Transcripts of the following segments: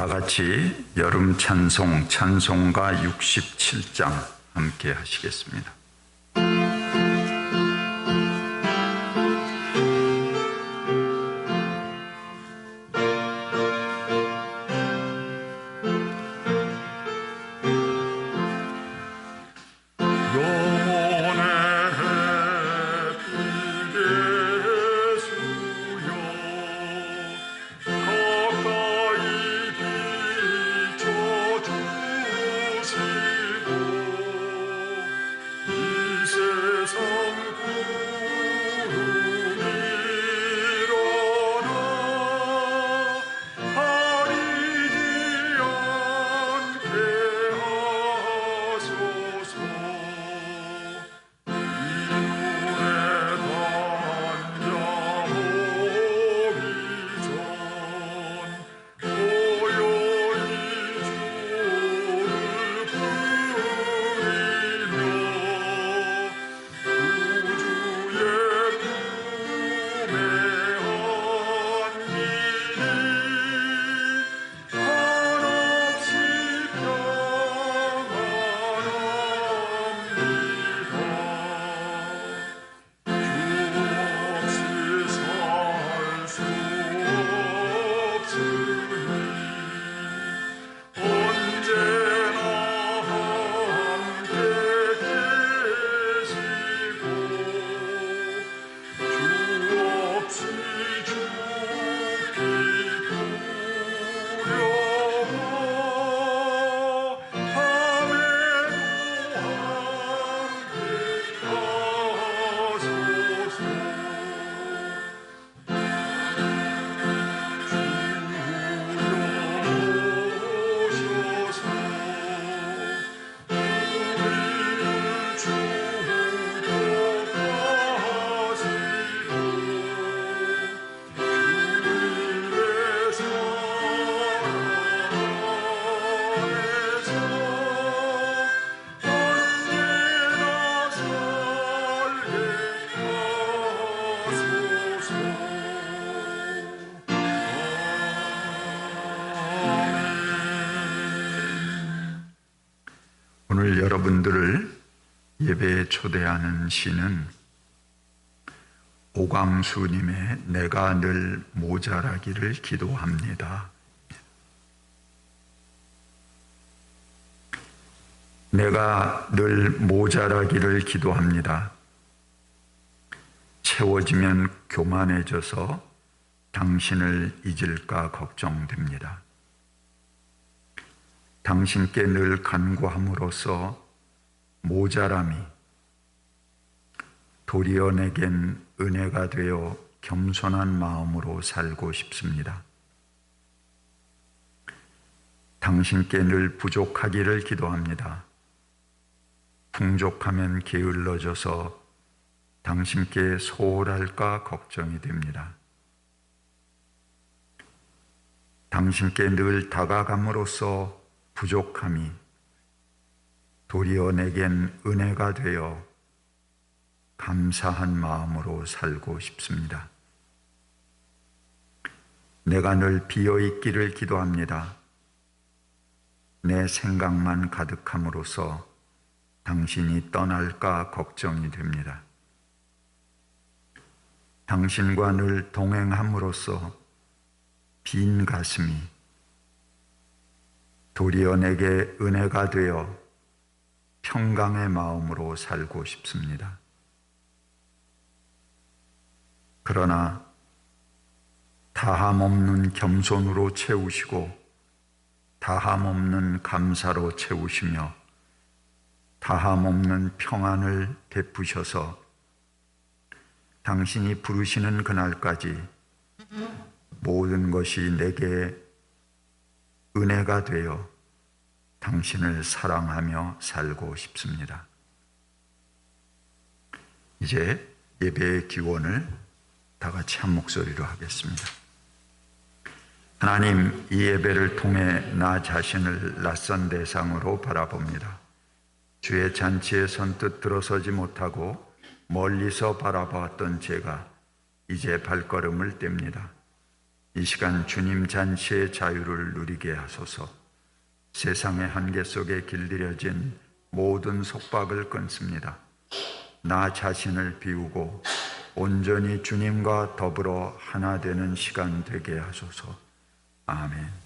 다 같이 여름 찬송 찬송가 67장 함께 하시겠습니다. 여러분들을 예배에 초대하는 시는 오광수님의 내가 늘 모자라기를 기도합니다. 내가 늘 모자라기를 기도합니다. 채워지면 교만해져서 당신을 잊을까 걱정됩니다. 당신께 늘 간구함으로써 모자람이 도리어 내겐 은혜가 되어 겸손한 마음으로 살고 싶습니다. 당신께 늘 부족하기를 기도합니다. 풍족하면 게을러져서 당신께 소홀할까 걱정이 됩니다. 당신께 늘 다가감으로써 부족함이 도리어 내겐 은혜가 되어 감사한 마음으로 살고 싶습니다. 내가 늘 비어 있기를 기도합니다. 내 생각만 가득함으로써 당신이 떠날까 걱정이 됩니다. 당신과 늘 동행함으로써 빈 가슴이 도리어 내게 은혜가 되어 평강의 마음으로 살고 싶습니다. 그러나 다함 없는 겸손으로 채우시고 다함 없는 감사로 채우시며 다함 없는 평안을 베푸셔서 당신이 부르시는 그날까지 모든 것이 내게 은혜가 되어 당신을 사랑하며 살고 싶습니다. 이제 예배의 기원을 다 같이 한 목소리로 하겠습니다. 하나님, 이 예배를 통해 나 자신을 낯선 대상으로 바라봅니다. 주의 잔치에 선뜻 들어서지 못하고 멀리서 바라봤던 제가 이제 발걸음을 뗍니다. 이 시간 주님 잔치의 자유를 누리게 하소서. 세상의 한계 속에 길들여진 모든 속박을 끊습니다. 나 자신을 비우고 온전히 주님과 더불어 하나 되는 시간 되게 하소서. 아멘.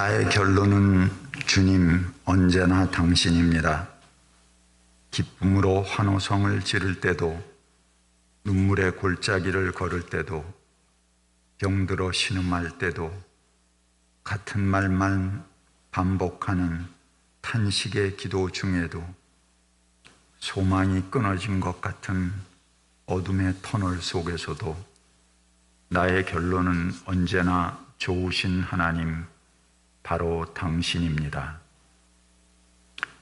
나의 결론은 주님 언제나 당신입니다. 기쁨으로 환호성을 지를 때도 눈물의 골짜기를 걸을 때도 병들어 신음할 때도 같은 말만 반복하는 탄식의 기도 중에도 소망이 끊어진 것 같은 어둠의 터널 속에서도 나의 결론은 언제나 좋으신 하나님 바로 당신입니다.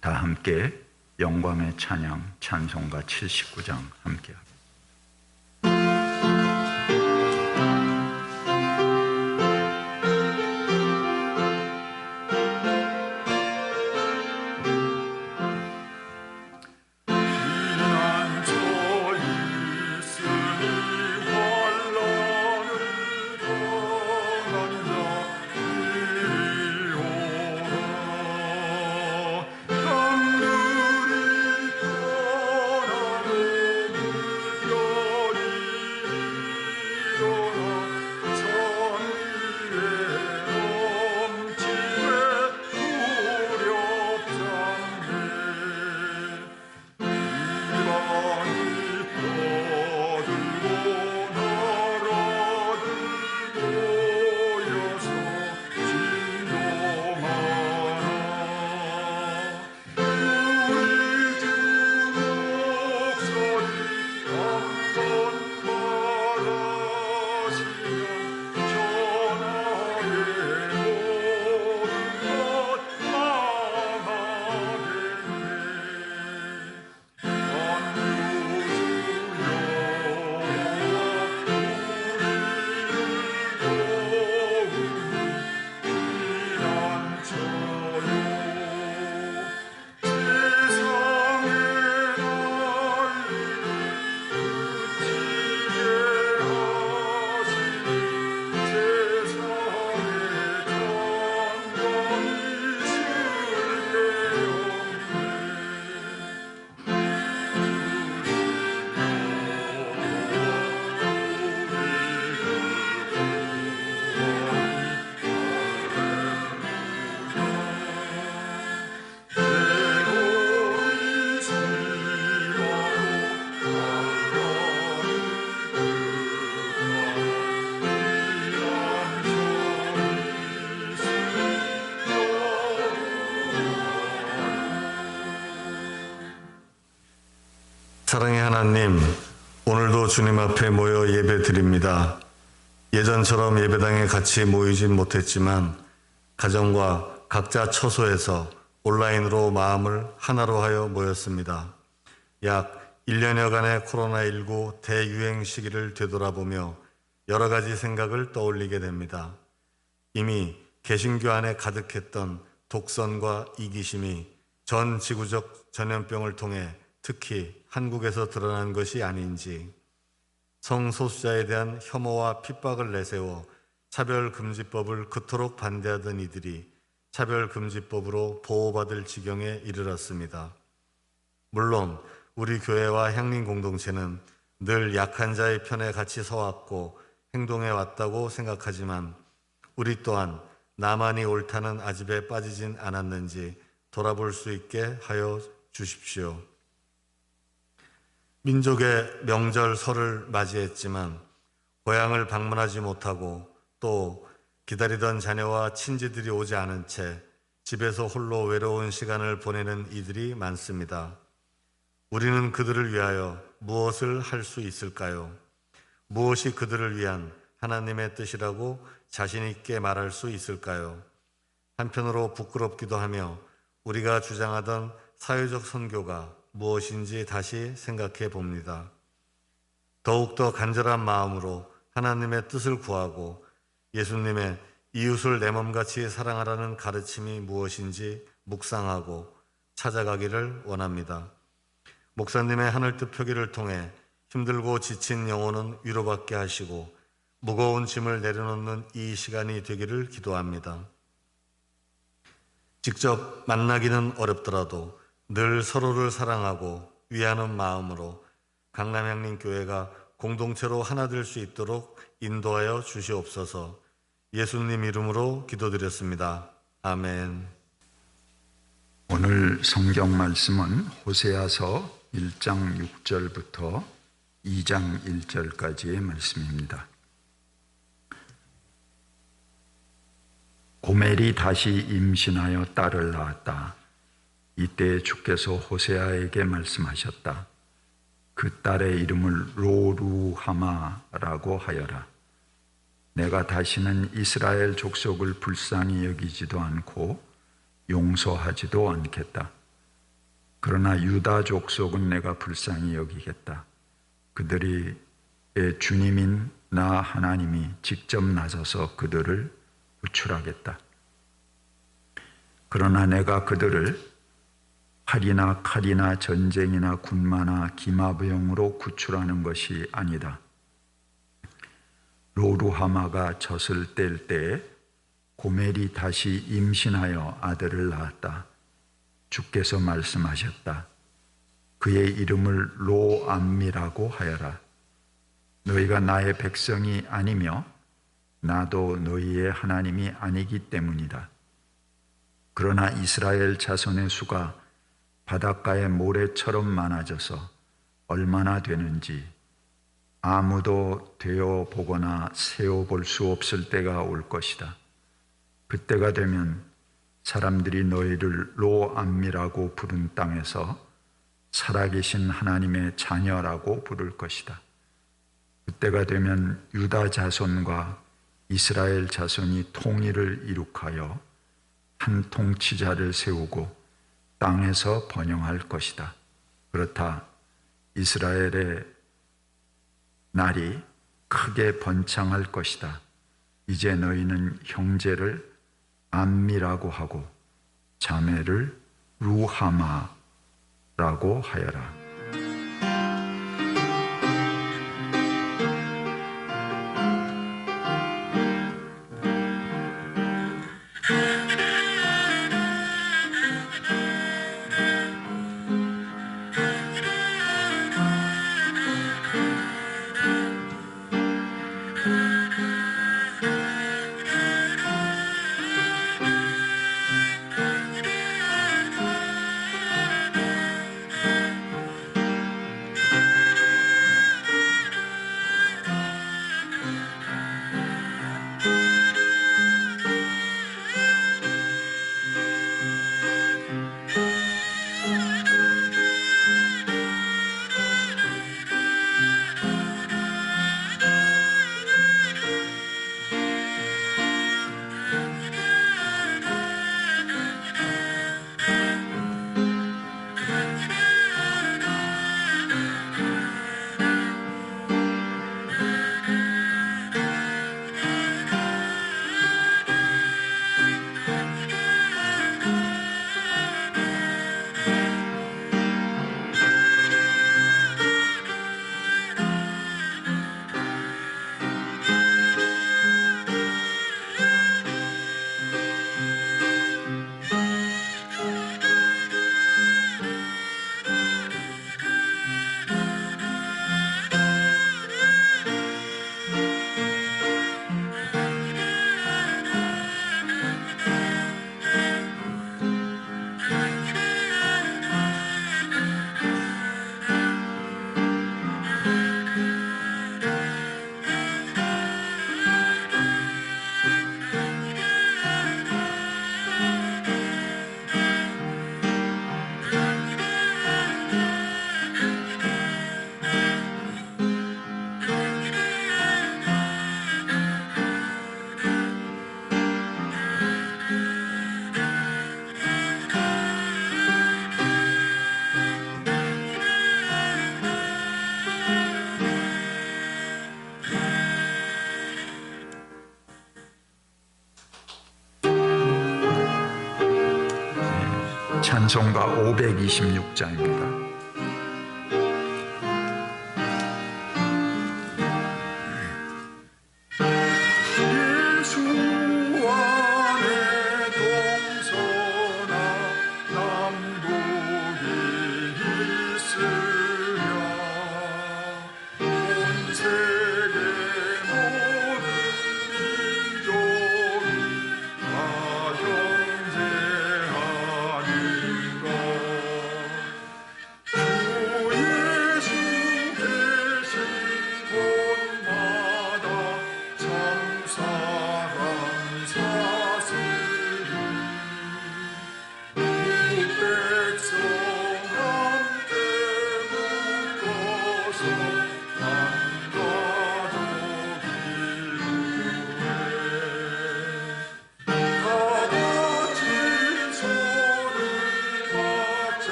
다 함께 영광의 찬양 찬송가 79장 함께 합니다. 사랑의 하나님, 오늘도 주님 앞에 모여 예배 드립니다. 예전처럼 예배당에 같이 모이진 못했지만 가정과 각자 처소에서 온라인으로 마음을 하나로 하여 모였습니다. 약 1년여간의 코로나19 대유행 시기를 되돌아보며 여러 가지 생각을 떠올리게 됩니다. 이미 개신교 안에 가득했던 독선과 이기심이 전 지구적 전염병을 통해 특히 한국에서 드러난 것이 아닌지 성소수자에 대한 혐오와 핍박을 내세워 차별금지법을 그토록 반대하던 이들이 차별금지법으로 보호받을 지경에 이르렀습니다. 물론 우리 교회와 향림 공동체는 늘 약한 자의 편에 같이 서왔고 행동해 왔다고 생각하지만 우리 또한 나만이 옳다는 아집에 빠지진 않았는지 돌아볼 수 있게 하여 주십시오. 민족의 명절 설을 맞이했지만 고향을 방문하지 못하고 또 기다리던 자녀와 친지들이 오지 않은 채 집에서 홀로 외로운 시간을 보내는 이들이 많습니다. 우리는 그들을 위하여 무엇을 할 수 있을까요? 무엇이 그들을 위한 하나님의 뜻이라고 자신있게 말할 수 있을까요? 한편으로 부끄럽기도 하며 우리가 주장하던 사회적 선교가 무엇인지 다시 생각해 봅니다. 더욱더 간절한 마음으로 하나님의 뜻을 구하고 예수님의 이웃을 내 몸같이 사랑하라는 가르침이 무엇인지 묵상하고 찾아가기를 원합니다. 목사님의 하늘 뜻 표기를 통해 힘들고 지친 영혼은 위로받게 하시고 무거운 짐을 내려놓는 이 시간이 되기를 기도합니다. 직접 만나기는 어렵더라도 늘 서로를 사랑하고 위하는 마음으로 강남향림 교회가 공동체로 하나 될 수 있도록 인도하여 주시옵소서 예수님 이름으로 기도드렸습니다. 아멘. 오늘 성경 말씀은 호세아서 1장 6절부터 2장 1절까지의 말씀입니다. 고멜이 다시 임신하여 딸을 낳았다. 이때 주께서 호세아에게 말씀하셨다. 그 딸의 이름을 로루하마라고 하여라. 내가 다시는 이스라엘 족속을 불쌍히 여기지도 않고 용서하지도 않겠다. 그러나 유다 족속은 내가 불쌍히 여기겠다. 그들이 의 주님인 나 하나님이 직접 나서서 그들을 구출하겠다. 그러나 내가 그들을 활이나 칼이나 전쟁이나 군마나 기마병으로 구출하는 것이 아니다. 로루하마가 젖을 뗄 때에 고멜이 다시 임신하여 아들을 낳았다. 주께서 말씀하셨다. 그의 이름을 로암미라고 하여라. 너희가 나의 백성이 아니며 나도 너희의 하나님이 아니기 때문이다. 그러나 이스라엘 자손의 수가 바닷가의 모래처럼 많아져서 얼마나 되는지 아무도 되어 보거나 세어 볼 수 없을 때가 올 것이다. 그때가 되면 사람들이 너희를 로암미라고 부른 땅에서 살아계신 하나님의 자녀라고 부를 것이다. 그때가 되면 유다 자손과 이스라엘 자손이 통일을 이룩하여 한 통치자를 세우고 땅에서 번영할 것이다. 그렇다. 이스라엘의 날이 크게 번창할 것이다. 이제 너희는 형제를 암미라고 하고 자매를 루하마라고 하여라. 찬송가 526장입니다.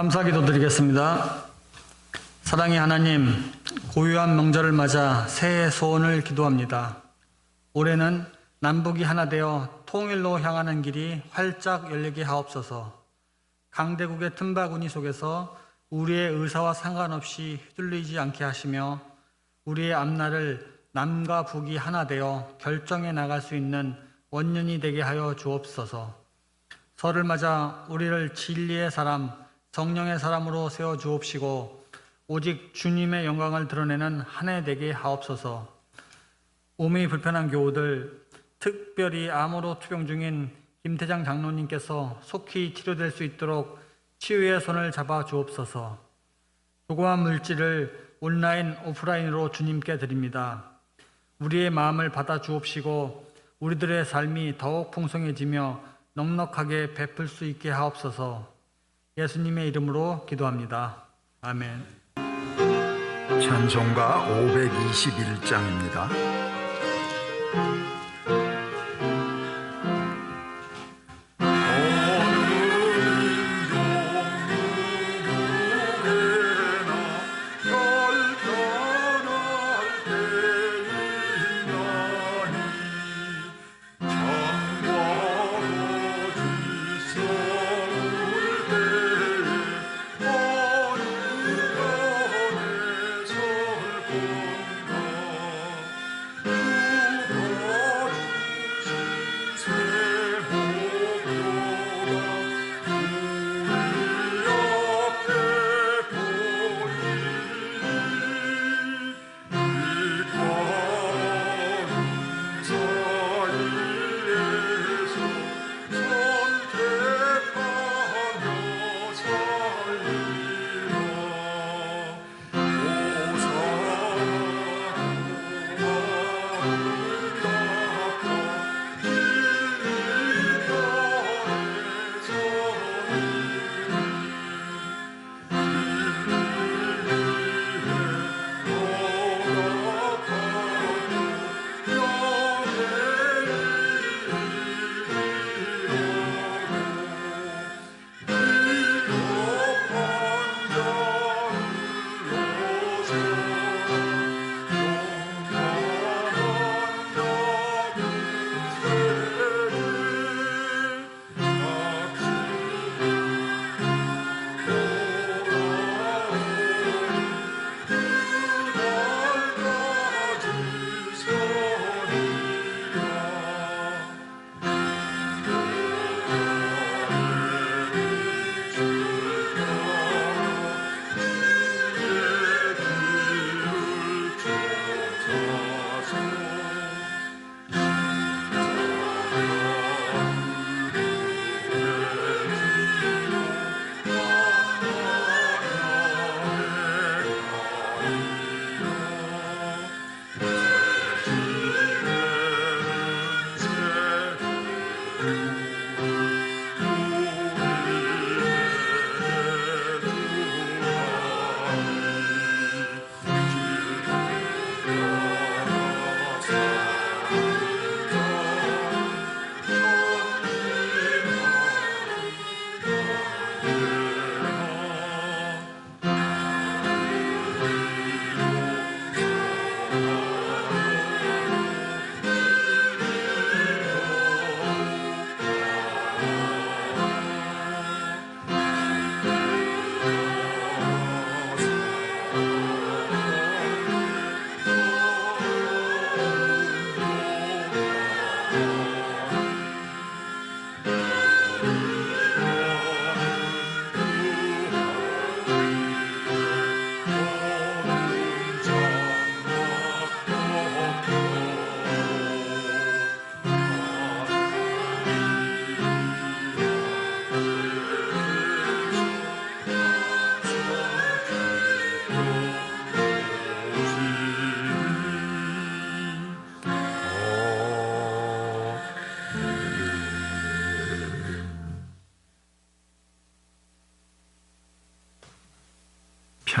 감사 기도 드리겠습니다. 사랑의 하나님, 고유한 명절을 맞아 새해 소원을 기도합니다. 올해는 남북이 하나 되어 통일로 향하는 길이 활짝 열리게 하옵소서. 강대국의 틈바구니 속에서 우리의 의사와 상관없이 휘둘리지 않게 하시며 우리의 앞날을 남과 북이 하나 되어 결정해 나갈 수 있는 원년이 되게 하여 주옵소서. 설을 맞아 우리를 진리의 사람, 성령의 사람으로 세워 주옵시고 오직 주님의 영광을 드러내는 한 해 되게 하옵소서. 몸이 불편한 교우들, 특별히 암으로 투병 중인 김태장 장로님께서 속히 치료될 수 있도록 치유의 손을 잡아 주옵소서. 조그만 물질을 온라인, 오프라인으로 주님께 드립니다. 우리의 마음을 받아 주옵시고 우리들의 삶이 더욱 풍성해지며 넉넉하게 베풀 수 있게 하옵소서. 예수님의 이름으로 기도합니다. 아멘. 찬송가 521장입니다.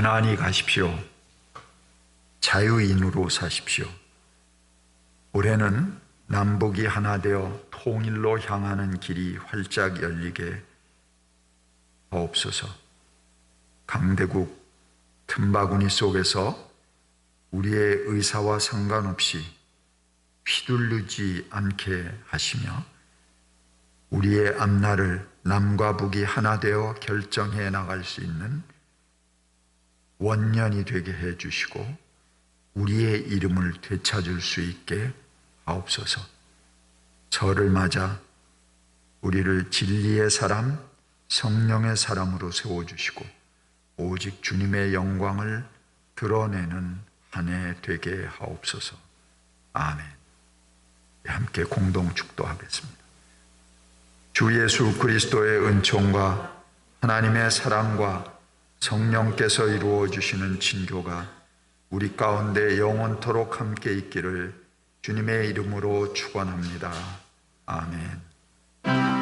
편안히 가십시오. 자유인으로 사십시오. 올해는 남북이 하나 되어 통일로 향하는 길이 활짝 열리게 하옵소서. 강대국 틈바구니 속에서 우리의 의사와 상관없이 휘둘르지 않게 하시며 우리의 앞날을 남과 북이 하나 되어 결정해 나갈 수 있는 원년이 되게 해 주시고 우리의 이름을 되찾을 수 있게 하옵소서. 저를 맞아 우리를 진리의 사람, 성령의 사람으로 세워 주시고 오직 주님의 영광을 드러내는 한 해 되게 하옵소서. 아멘. 함께 공동 축도하겠습니다. 주 예수 그리스도의 은총과 하나님의 사랑과 성령께서 이루어 주시는 친교가 우리 가운데 영원토록 함께 있기를 주님의 이름으로 축원합니다. 아멘.